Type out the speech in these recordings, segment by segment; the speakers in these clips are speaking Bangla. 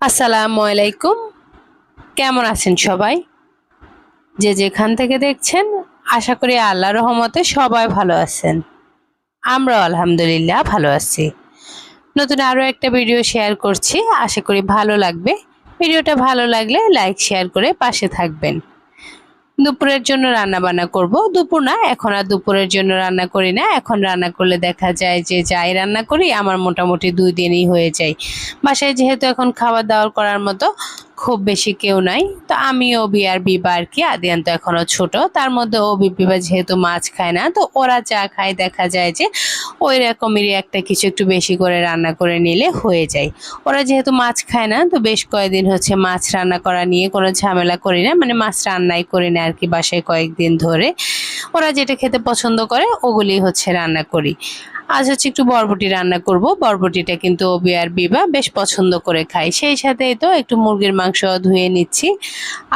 আসসালামু আলাইকুম। কেমন আছেন সবাই? যে যেখান থেকে দেখছেন, আশা করি আল্লাহ রহমতে সবাই ভালো আছেন। আমরাও আলহামদুলিল্লাহ ভালো আছি। নতুন আরও একটা ভিডিও শেয়ার করছি। আশা করি ভালো লাগবে। ভিডিওটা ভালো লাগলে লাইক শেয়ার করে পাশে থাকবেন। দুপুরের জন্য রান্না বান্না করব। দুপুর না, এখন আর দুপুরের জন্য রান্না করি না। এখন রান্না করলে দেখা যায় যে যাই রান্না করি, আমার মোটামুটি দুই দিনই হয়ে যায়। বাসায় যেহেতু এখন খাবার দাওয়ার করার মতো খুব বেশি কেউ নাই। তো আমি অবি আর বিবা আর কি, আদিয়ান তো এখনও ছোট। তার মধ্যে অবি বিবা যেহেতু মাছ খায় না, তো ওরা যা খায় দেখা যায় যে ওই রকমেরই একটা কিছু একটু বেশি করে রান্না করে নিলে হয়ে যায়। ওরা যেহেতু মাছ খায় না, তো বেশ কয়েকদিন হচ্ছে মাছ রান্না করা নিয়ে কোনো ঝামেলা করি না মানে মাছ রান্নাই করি না আর কি বাসায় কয়েকদিন ধরে। ওরা যেটা খেতে পছন্দ করে, ওগুলি হচ্ছে রান্না করি। আজ হচ্ছে একটু বরবটি রান্না করব। বরবটিটা কিন্তু অবি আর বিবা বেশ পছন্দ করে খায়। সেই সাথে তো একটু মুরগির মাংস ধুয়ে নিচ্ছি।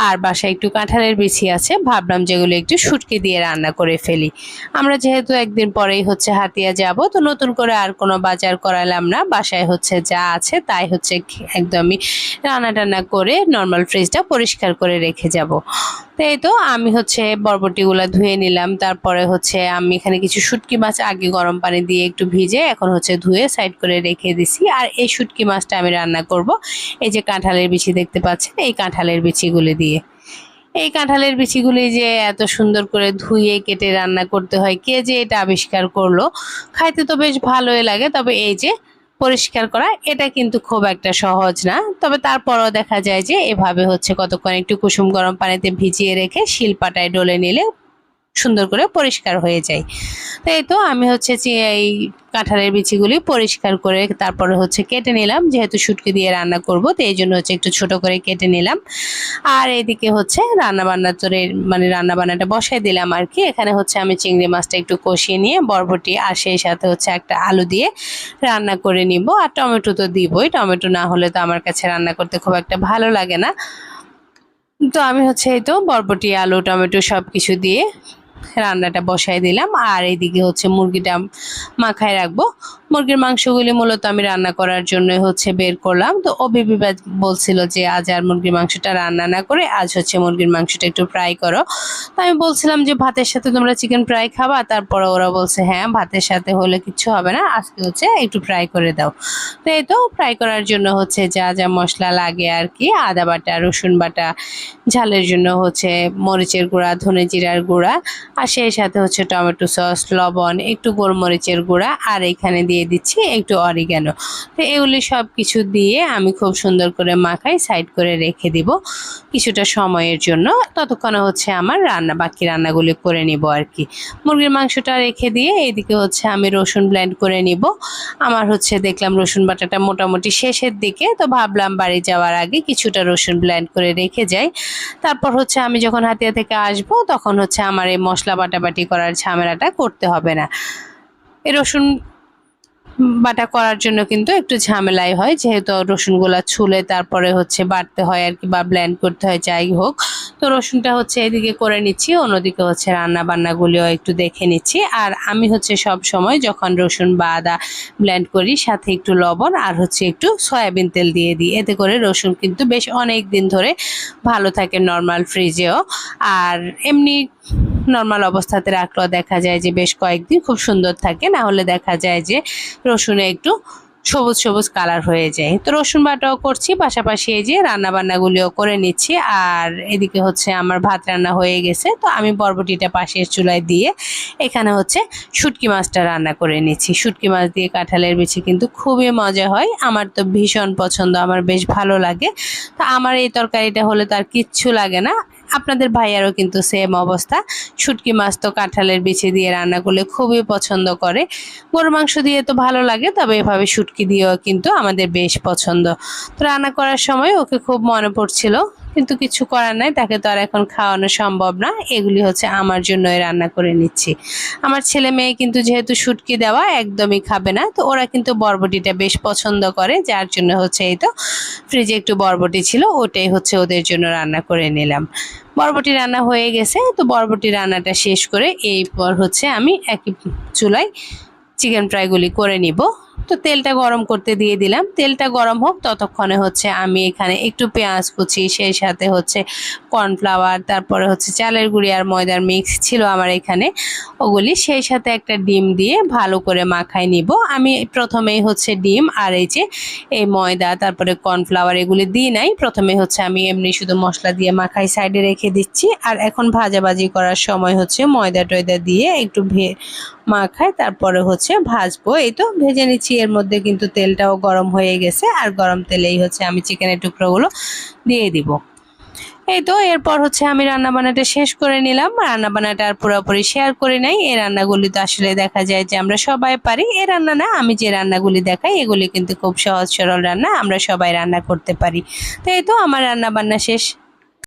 আর বাসায় একটু কাঁঠালের বিছি আছে। ভাবলাম যেগুলো একটু শুটকি দিয়ে রান্না করে ফেলি। আমরা যেহেতু একদিন পরেই হচ্ছে হাতিয়া যাব, তো নতুন করে আর কোনো বাজার করালাম না। বাসায় হচ্ছে যা আছে তাই হচ্ছে একদমই রান্না টান্না করে নর্মাল ফ্রিজটা পরিষ্কার করে রেখে যাব। তো এই তো আমি হচ্ছে বরবটিগুলো ধুয়ে নিলাম। তারপরে হচ্ছে আমি এখানে কিছু শুটকি মাছ আগে গরম পানি দিয়ে একটু ভিজে এখন হচ্ছে ধুয়ে সাইড করে রেখে দিছি। আর এই শুটকি মাছটা আমি রান্না করব। এই যে কাঁঠালের বিচি দেখতে পাচ্ছেন, এই কাঁঠালের বিচিগুলি দিয়ে। এই কাঁঠালের বিচিগুলি যে এত সুন্দর করে ধুয়ে কেটে রান্না করতে হয়, কে যে এটা আবিষ্কার করল? খাইতে তো বেশ ভালোই লাগে, তবে এই যে পরিষ্কার করা, এটা কিন্তু খুব একটা সহজ না। তবে তারপরও দেখা যায় যে এভাবে হচ্ছে কতক্ষণ একটু কুসুম গরম পানিতে ভিজিয়ে রেখে শিলপাটায় ডলে নিলে সুন্দর করে পরিষ্কার হয়ে যায়। তাই তো আমি হচ্ছে যে এই কাঁঠালের বিচিগুলি পরিষ্কার করে তারপরে হচ্ছে কেটে নিলাম, যেহেতু শুটকি দিয়ে রান্না করব তো এই জন্য হচ্ছে একটু ছোট করে কেটে নিলাম। আর এদিকে হচ্ছে রান্না বান্না তোরে মানে রান্না বান্নাটা বসাই দিলাম আর কি। এখানে হচ্ছে আমি চিংড়ি মাছটা একটু কষিয়ে নিয়ে বরবটি আর সেই সাথে হচ্ছে একটা আলু দিয়ে রান্না করে নিব। আর টমেটো তো দিবই, টমেটো না হলে তো আমার কাছে রান্না করতে খুব একটা ভালো লাগে না। তো আমি হচ্ছে এই তো বরবটি, আলু, টমেটো সব কিছু দিয়ে রান্নাটা বসাই দিলাম। আর এইদিকে হচ্ছে মুরগিটা মাখায় রাখব। মুরগির মাংসগুলি মূলত আমি রান্না করার জন্য হচ্ছে বের করলাম। তো অবিবিবা বলছিল যে, আজ আর মুরগির মাংসটা রান্না না করে, আজ হচ্ছে মুরগির মাংসটা একটু ফ্রাই করো। তো আমি বলছিলাম যে, ভাতের সাথে তোমরা চিকেন ফ্রাই খাবা? তারপরে ওরা বলছে হ্যাঁ ভাতের সাথে হলে কিছু হবে না, আজকে হচ্ছে একটু ফ্রাই করে দাও। তো এই তো ফ্রাই করার জন্য হচ্ছে যা যা মশলা লাগে আর কি, আদা বাটা, রসুন বাটা, ঝালের জন্য হচ্ছে মরিচের গুঁড়া, ধনে জিরার গুঁড়া, আর সেই সাথে হচ্ছে টমেটো সস, লবণ, একটু গোলমরিচের গুঁড়া, আর এখানে দিয়ে দিচ্ছি একটু অরিগ্যানো তো এগুলি সব কিছু দিয়ে আমি খুব সুন্দর করে মাখাই সাইড করে রেখে দিব কিছুটা সময়ের জন্য। ততক্ষণে হচ্ছে আমার রান্না, বাকি রান্নাগুলি করে নিব আর কি মুরগির মাংসটা রেখে দিয়ে এইদিকে হচ্ছে আমি রসুন ব্লেন্ড করে নিব। আমার হচ্ছে দেখলাম রসুন বাটাটা মোটামুটি শেষের দিকে, তো ভাবলাম বাড়ি যাওয়ার আগে কিছুটা রসুন ব্লেন্ড করে রেখে যাই। তারপর হচ্ছে আমি যখন হাতিয়া থেকে আসব, তখন হচ্ছে আমার এই মশলা বাটাবাটি করার ঝামেলাটা করতে হবে না। এই রসুন বাটা করার জন্য কিন্তু একটু ঝামেলাই হয়, যেহেতু রসুনগুলা ছুলে তারপরে হচ্ছে বাটতে হয় আর কি বা ব্ল্যান্ড করতে হয়, যাই হোক। তো রসুনটা হচ্ছে এদিকে করে নিচ্ছি, অন্যদিকে হচ্ছে রান্না বান্নাগুলিও একটু দেখে নিচ্ছি। আর আমি হচ্ছে সব সময় যখন রসুন বা আদা ব্ল্যান্ড করি, সাথে একটু লবণ আর হচ্ছে একটু সয়াবিন তেল দিয়ে দিই। এতে করে রসুন কিন্তু বেশ অনেক দিন ধরে ভালো থাকে নর্মাল ফ্রিজেও আর এমনি নর্মাল অবস্থাতে রাখলেও দেখা যায় যে বেশ কয়েকদিন খুব সুন্দর থাকে। না হলে দেখা যায় যে রসুনে একটু সবুজ সবুজ কালার হয়ে যায়। তো রসুন বাটাও করছি, পাশাপাশি এই যে রান্না বান্নাগুলিও করে নিচ্ছি। আর এদিকে হচ্ছে আমার ভাত রান্না হয়ে গেছে, তো আমি বরবটিটা পাশের চুলায় দিয়ে এখানে হচ্ছে শুটকি মাছটা রান্না করে নিচ্ছি। শুটকি মাছ দিয়ে কাঁঠালের বেছে কিন্তু খুবই মজা হয়। আমার তো ভীষণ পছন্দ, আমার বেশ ভালো লাগে। তো আমার এই তরকারিটা হলে তো আর কিচ্ছু লাগে না। আপনাদের ভাইয়ারও কিন্তু সেম অবস্থা। শুটকি মাছ তো কাঁঠালের বিচি দিয়ে রান্না করলে খুবই পছন্দ করে। গরু মাংস দিয়ে তো ভালো লাগে, তবে এভাবে শুটকি দিয়েও কিন্তু আমাদের বেশ পছন্দ। তো রান্না করার সময় ওকে খুব মনে পড়ছিল। কিন্তু কিছু করার নাই, তাকে তো আর এখন খাওয়ানো সম্ভব না। এগুলি হচ্ছে আমার জন্যই রান্না করে নিচ্ছি। আমার ছেলে মেয়ে কিন্তু যেহেতু শুটকি দেওয়া, একদমই খাবে না। তো ওরা কিন্তু বরবটিটা বেশ পছন্দ করে, যার জন্য হচ্ছে এই তো ফ্রিজে একটু বরবটি ছিল, ওটাই হচ্ছে ওদের জন্য রান্না করে নিলাম। বরবটি রান্না হয়ে গেছে, তো বরবটি রান্নাটা শেষ করে এরপর হচ্ছে আমি একই চুলায় চিকেন ফ্রাইগুলি করে নিব। তো তেলটা গরম করতে দিয়ে দিলাম। তেলটা গরম হোক, ততক্ষণে হচ্ছে আমি এখানে একটু পেঁয়াজ কুচি, সেই সাথে হচ্ছে কর্নফ্লাওয়ার, তারপরে হচ্ছে চালের গুঁড়ি আর ময়দার মিক্স ছিল আমার এখানে। ওগুলি সেই সাথে একটা ডিম দিয়ে ভালো করে মাখায় নিব। আমি প্রথমেই হচ্ছে ডিম আর এই যে এই ময়দা, তারপরে কর্নফ্লাওয়ার এগুলি দিই নাই। প্রথমে হচ্ছে আমি এমনি শুধু মশলা দিয়ে মাখাই সাইডে রেখে দিচ্ছি। আর এখন ভাজাভাজি করার সময় হচ্ছে ময়দা টয়দা দিয়ে একটু ভে মাখাই তারপরে হচ্ছে ভাজবো। এই তো ভেজে নিচ্ছি। এর মধ্যে কিন্তু তেলটাও গরম হয়ে গেছে। আর গরম তেলেই হচ্ছে আমি চিকেনের টুকরোগুলো দিয়ে দিব। এই তো এরপর হচ্ছে আমি রান্না বান্নাটা শেষ করে নিলাম। রান্না বান্নাটা আর পুরোপুরি শেয়ার করে নাই। এই রান্নাগুলি তো আসলে দেখা যায় যে আমরা সবাই পারি। এই রান্না না, আমি যে রান্নাগুলি দেখাই, এগুলি কিন্তু খুব সহজ সরল রান্না। আমরা সবাই রান্না করতে পারি। তো এই তো আমার রান্না বান্না শেষ।